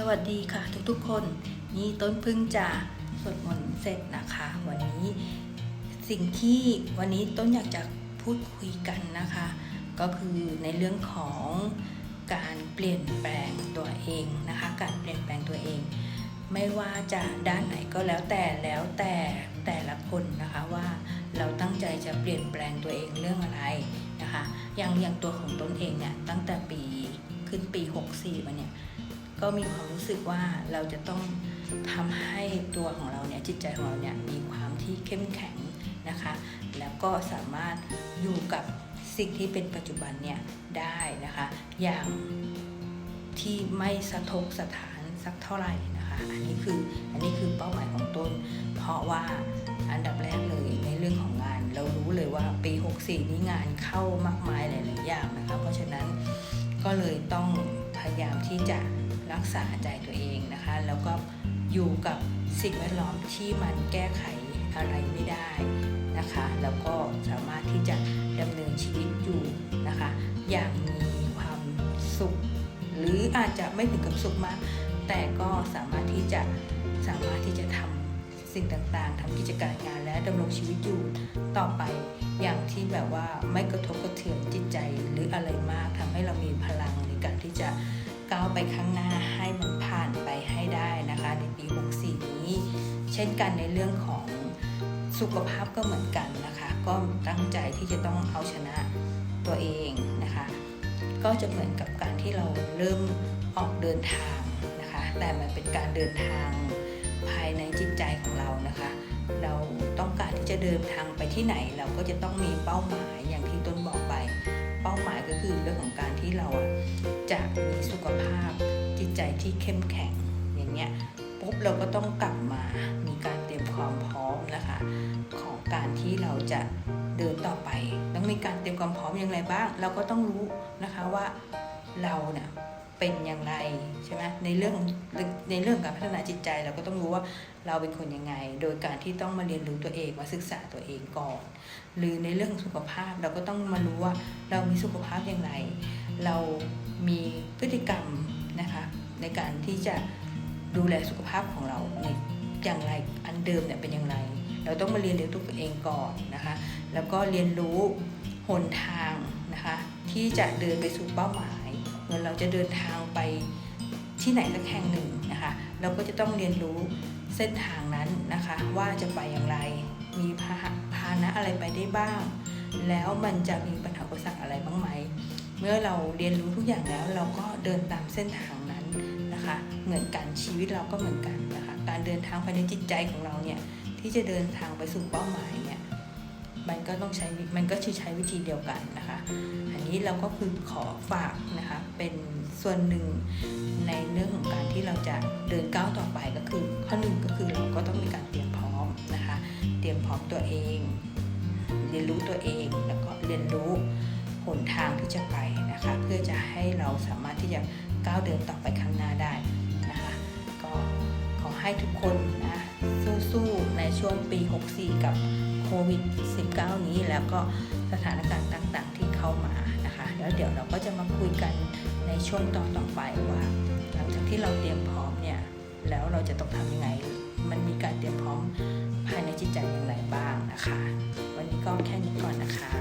สวัสดีค่ะทุกๆคน นี่ต้นพึ่งจะสวดมนต์เสร็จนะคะ วันนี้สิ่งที่วันนี้ต้นอยากจะพูดคุยกันนะคะ ก็คือในเรื่องของการเปลี่ยนแปลงตัวเองนะคะ การเปลี่ยนแปลงตัวเอง ไม่ว่าจะด้านไหนก็แล้วแต่แล้วแต่แต่ละคนนะคะว่าเราตั้งใจจะเปลี่ยนแปลงตัวเองเรื่องอะไรนะคะอย่างอย่างตัวของต้นเองเนี่ยตั้งแต่ปีขึ้นปี 64มาเนี่ย ก็มีความรู้สึกว่าเราจะต้องทำให้ตัวของเราเนี่ยจิตใจของเราเนี่ยมีความที่เข้มแข็งนะคะ แล้วก็สามารถอยู่กับสิ่งที่เป็นปัจจุบันเนี่ยได้นะคะ อย่างที่ไม่สะทกสถานสักเท่าไหร่นะคะ อันนี้คืออันนี้คือเป้าหมายของต้น เพราะว่าอันดับแรกเลยในเรื่องของงาน เรารู้เลยว่าปี 64 นี้งานเข้ามากมายหลายๆอย่างนะคะ เพราะฉะนั้นก็เลยต้องพยายามที่จะ รักษาใจตัวเองนะคะ แล้วก็อยู่กับสิ่งแวดล้อมที่มันแก้ไขอะไรไม่ได้นะคะ แล้วก็สามารถที่จะดำเนินชีวิตอยู่นะคะ อย่างมีความสุข หรืออาจจะไม่ถึงกับสุขมาก แต่ก็สามารถที่จะสามารถที่จะทำสิ่งต่างๆทำกิจการงานและดำรงชีวิตอยู่ต่อไปอย่างที่แบบว่าไม่กระทบกระเทือนจิตใจหรืออะไรมากทำให้เรามีพลังในการที่จะ ก้าวไปข้างหน้าให้มันผ่านไปให้ได้นะคะในปี 64 นี้ เช่นกันในเรื่องของสุขภาพก็เหมือนกันนะคะ ก็ตั้งใจที่จะต้องเอาชนะตัวเองนะคะ ก็จะเหมือนกับการที่เราเริ่มออกเดินทางนะคะ แต่มันเป็นการเดินทางภายในจิตใจของเรานะคะ เราต้องการที่จะเดินทางไปที่ไหนเราก็จะต้องมีเป้าหมายอย่างที่ต้นบอกไป เป้าหมายก็คือเรื่องของการที่เรา ที่เข้มแข็งอย่างเงี้ยปุ๊บเราก็ต้องกลับมามีการเตรียมความพร้อมนะคะ ของการที่เราจะเดินต่อไป ต้องมีการเตรียมความพร้อมอย่างไรบ้าง เราก็ต้องรู้นะคะว่าเราเนี่ยเป็นอย่างไรใช่ไหมในเรื่องในเรื่องการพัฒนาจิตใจเราก็ต้องรู้ว่าเราเป็นคนยังไง โดยการที่ต้องมาเรียนรู้ตัวเองมาศึกษาตัวเองก่อน หรือในเรื่องของสุขภาพเราก็ต้องมารู้ว่าเรามีสุขภาพอย่างไร เรามีพฤติกรรมนะคะ ในการที่จะดูแลสุขภาพของเราในอย่างไรอันเดิมเนี่ยเป็นอย่างไร เราต้องมาเรียนรู้ตัวเองก่อนนะคะ แล้วก็เรียนรู้หนทางนะคะ ที่จะเดินไปสู่เป้าหมายเหมือนเราจะเดินทางไปที่ไหนสักแห่งหนึ่งนะคะ เราก็จะต้องเรียนรู้เส้นทางนั้นนะคะ ว่าจะไปอย่างไร มีพาหะพานะอะไรไปได้บ้าง แล้วมันจะมีปัญหาอุปสรรคอะไรบ้างไหม เมื่อเราเรียนรู้ทุกอย่างแล้วเราก็เดินตามเส้นทาง นะคะ เหมือนกันชีวิตเราก็เหมือนกันนะคะ การเดินทางภายในจิตใจของเราเนี่ยที่จะเดินทางไปสู่เป้าหมายเนี่ยมันก็ต้องใช้มันก็คือใช้วิธีเดียวกันนะคะ อันนี้เราก็คือขอฝากนะคะเป็นส่วนหนึ่งในเรื่องของการที่เราจะเดินก้าวต่อไปก็คือ ข้อหนึ่งก็คือเราก็ต้องมีการเตรียมพร้อมนะคะ เตรียมพร้อมตัวเอง เรียนรู้ตัวเองแล้วก็เรียนรู้หนทางที่จะไป นะคะ เพื่อจะให้เราสามารถที่จะก้าวเดินต่อไปข้างหน้าได้นะคะ ก็ขอให้ทุกคนนะสู้ๆในช่วงปี 64 กับโควิด -19 นี้แล้วก็สถานการณ์ต่างๆ ที่เข้ามานะคะ แล้วเดี๋ยวเราก็จะมาคุยกันในช่วงต่อต่อไปว่า หลังจากที่เราเตรียมพร้อมเนี่ยแล้วเราจะต้องทำยังไง มันมีการเตรียมพร้อมภายในจิตใจอย่างไรบ้างนะคะ วันนี้ก็แค่นี้ก่อนนะคะ